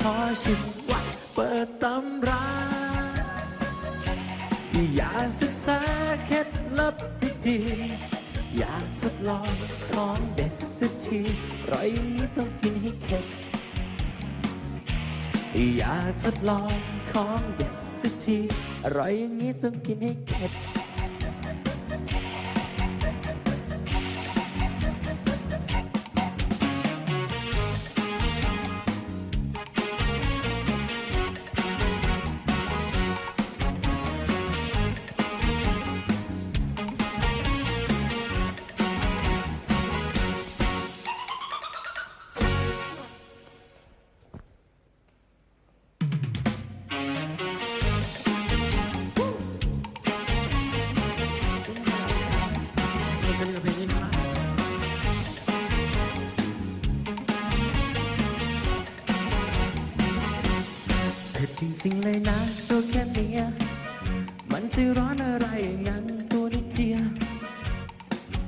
ขอชิมว่าเปิดตำราอยากศึกษาเคล็ดลับดีอยากทดลองของเด็ดสักทีรอย่างนี้ต้องกินให้เข็ดอยากทดลองของเด็ดสักทีรอยอย่างนี้ต้องกินให้เข็ด จริงเลยนะตัวแค่เนี้ยมันจะร้อนอะไรอย่างนั้นตัวนิดเดียว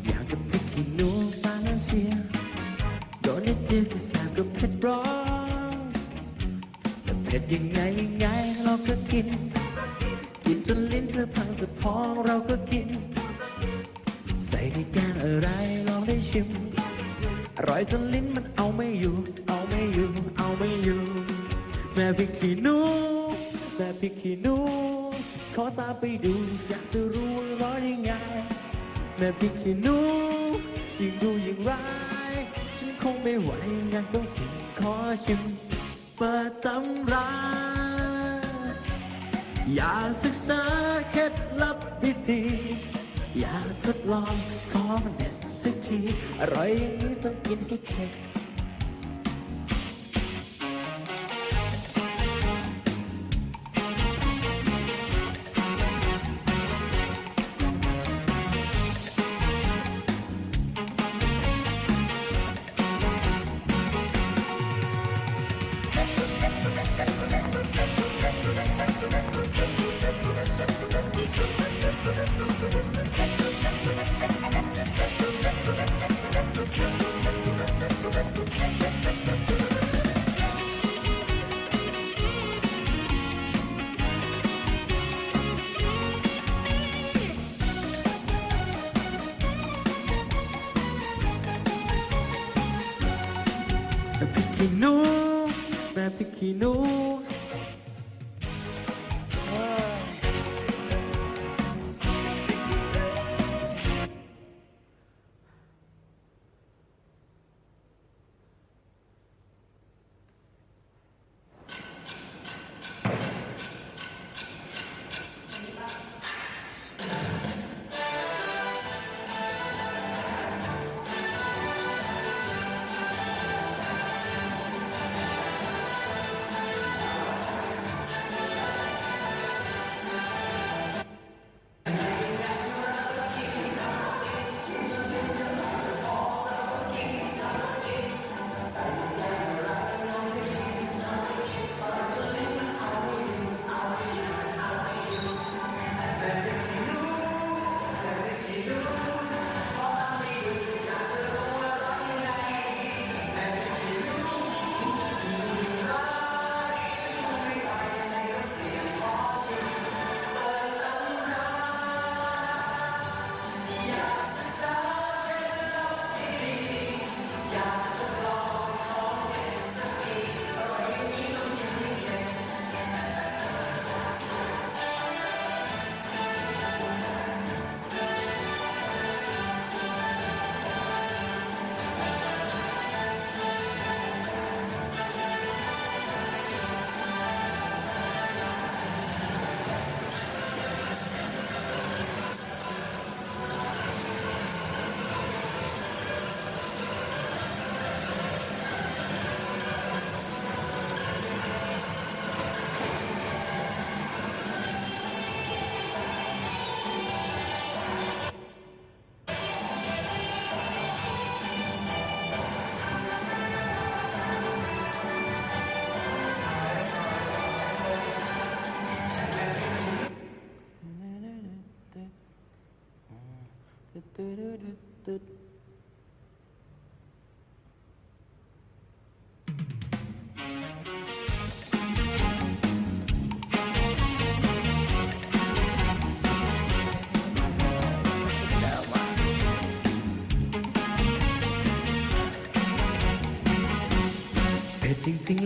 อย่างกับพริกขี้นูมาเลเซียโดนนิดเดียวก็แสบกับเผ็ดร้อนแต่เผ็ดยังไงยังไงเราก็กิน กินจนลิ้นจะพังจะพองเราก็กิน ใส่ในแกงอะไรลองได้ชิมอร่อยจนลิ้นมันเอาไม่อยู่ เอาไม่อยู่ เอาไม่อยู่แม่พริกขี้นู ม่พริกขี้หนู ขอตามไปดู อยากจะรู้ว่าร้อนยังไง แม่พริกขี้หนู ยิ่งดูยิ่งร้าย ฉันคงไม่ไหวอยากต้องสิ่งขอชิมเปิดตำราอยากศึกษาเคล็ดลับดีๆอยากทดลองของเด็ดสักทีอร่อยอย่างนี้ต้องกินให้เข็ด ม่พริ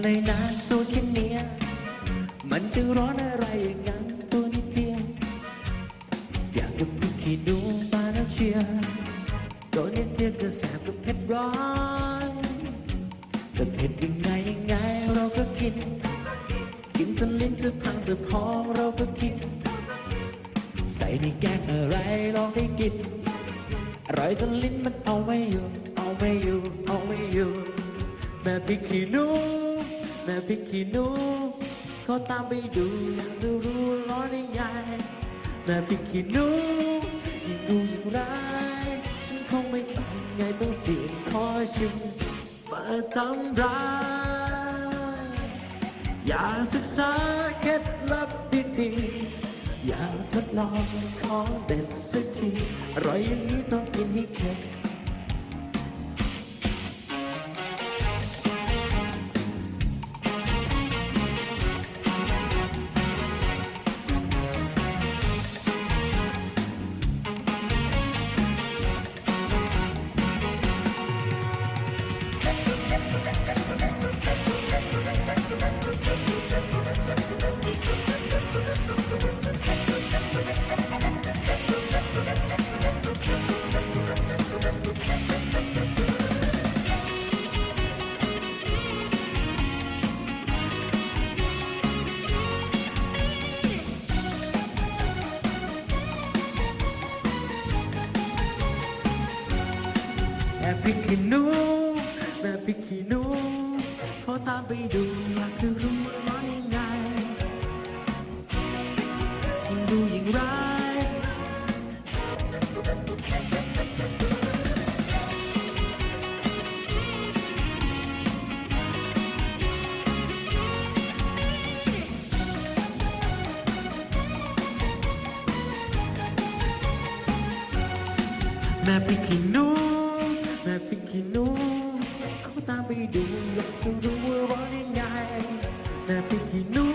จริงๆเลยนะตัวแค่เนี้ยมันจะร้อนอะไรอย่างนั้นตัวนิดเดียว อยากกับพี่ขี้หนูมาแล้วเชียร์ตัวนิดเดียวก็แสบกับเผ็ดร้อนแต่เผ็ดยังไงยังไงเราก็กิน กินจนลิ้นจะพังจะพองเราก็กิน ใส่ในแกงอะไรเราได้กินอร่อยจนลิ้นมันเอาไม่อยู่ เอาไม่อยู่ เอาไม่อยู่แม่พริกขี้หนู แม่พริกขี้หนูเขอตามไปดูอยากจะรู้ร้อนยังไงแม่พริกขี้หนูยิ่งดูยิ่งร้ายฉันคงไม่ต้งไงต้องเสี่ยงขอชิมเปิดตำราอยากศึกษาเคล็ดลับดีๆอยากทดลองของเด็ดสักทีอร่อยอย่างนี้ต้องกินให้เข็ด แอบพริกขี้หนูแม่พริกขี้หนูขอตามไปดูอยากจะรู้ว่าร้อนยังไงยิ่งดูยิ่งร้ายแม่พริกขี้หนู ม่พริกขี้นเขาตามไปดูอยากจะรู้ว่าร้อนยังไงแม่พริกขี้หนู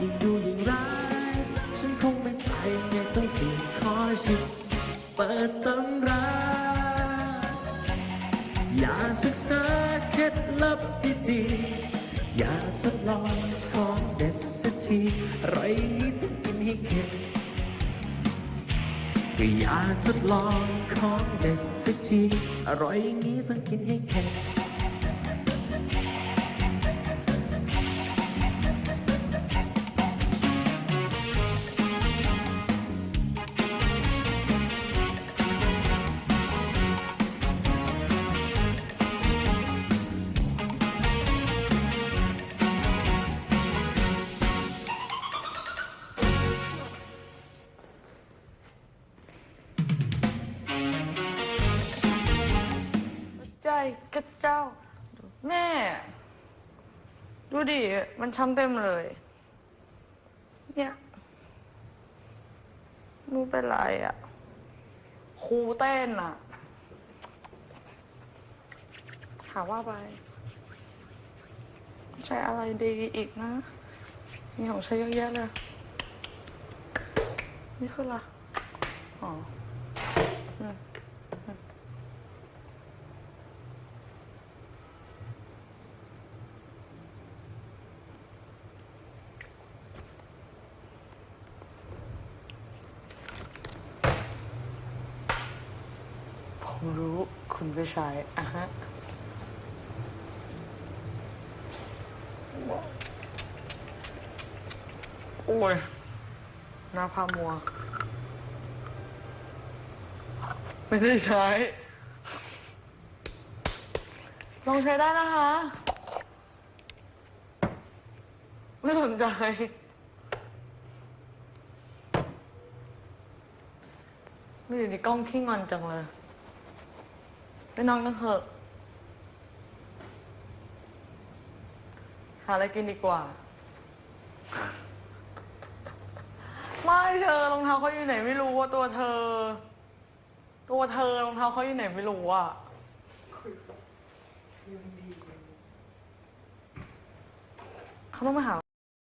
ยิ่งดูยิ่งร้ายฉันคงไม่ไปไงต้องเสี่ยงขอชิมเปิดตำราอยากศึกษาเคล็ดลับดีๆอยากทดลองของเด็ดสักทีอร่อยนี้ต้องกินให้เข็ด ก็อยากทดลองของเด็ดสักที อร่อยอย่างนี้ต้องกินให้แข็ง ดูดิ มันช้ำเต็มเลย เนี่ยมูเป็นไรอะ่ะ ครูเต้นอะ่ะ ถามว่าไป ใช้อะไรดีอีกนะมีของใช้เยอะแยะเลย นี่คืออะไรอ๋อ อืม ผมรู้คุณไปใช้อะฮะโอ้ยหน้าพามัว ไม่ได้ใช้ ลองใช้ได้นะคะ ไม่สนใจ ไม่อยู่ในกล้องขี้งอนจังเลย ไปนอนกันเถอะ หาอะไรกินดีกว่า ไม่เธอรองเท้าเขาอยู่ไหนไม่รู้ว่าตัวเธอ ตัวเธอรองเท้าเขาอยู่ไหนไม่รู้อะเขาต้องมาหา